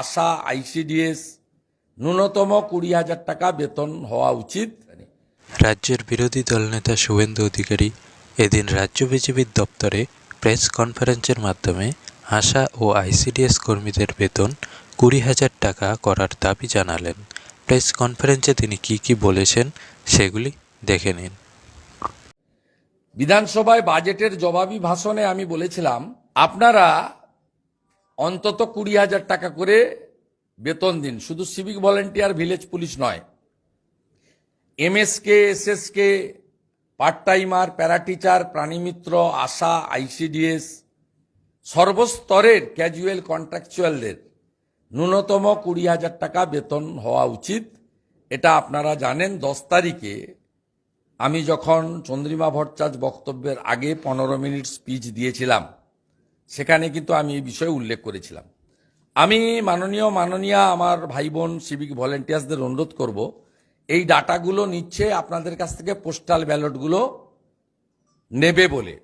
আশা ICDS ন্যূনতম কুড়ি হাজার টাকা বেতন হওয়া উচিত। রাজ্যের বিরোধী দলনেতা শুভেন্দু অধিকারী এদিন রাজ্য বিজেপির দপ্তরে প্রেস কনফারেন্সের মাধ্যমে আশা ও আইসিডিএস কর্মীদের বেতন কুড়ি হাজার টাকা করার দাবি জানালেন। প্রেস কনফারেন্সে তিনি কি কি বলেছেন সেগুলি দেখে নিন। বিধানসভায় বাজেটের জবাবি ভাষণে আমি বলেছিলাম আপনারা অন্তত কুড়ি হাজার টাকা করে বেতন দিন। শুধু সিভিক ভলেন্টিয়ার ভিলেজ পুলিশ নয়। MSK SSK part timer para teacher প্রাণীমিত্র, আশা আইসিডিএস সর্বস্তরের ক্যাজুয়াল কন্ট্রাকচুয়ালদের ন্যূনতম কুড়ি হাজার টাকা বেতন হওয়া উচিত। এটা আপনারা জানেন, দশ তারিখে আমি যখন চন্দ্রিমা ভট্টাচার্য বক্তব্যের আগে পনেরো মিনিট স্পিচ দিয়েছিলাম সেখানে কিন্তু আমি এই বিষয়ে উল্লেখ করেছিলাম। আমি মাননীয়, মাননীয়া আমার ভাই বোন সিভিক ভলেন্টিয়ার্সদের অনুরোধ করব, এই ডাটাগুলো নিচ্ছে আপনাদের কাছ থেকে পোস্টাল ব্যালটগুলো নেবে বলে।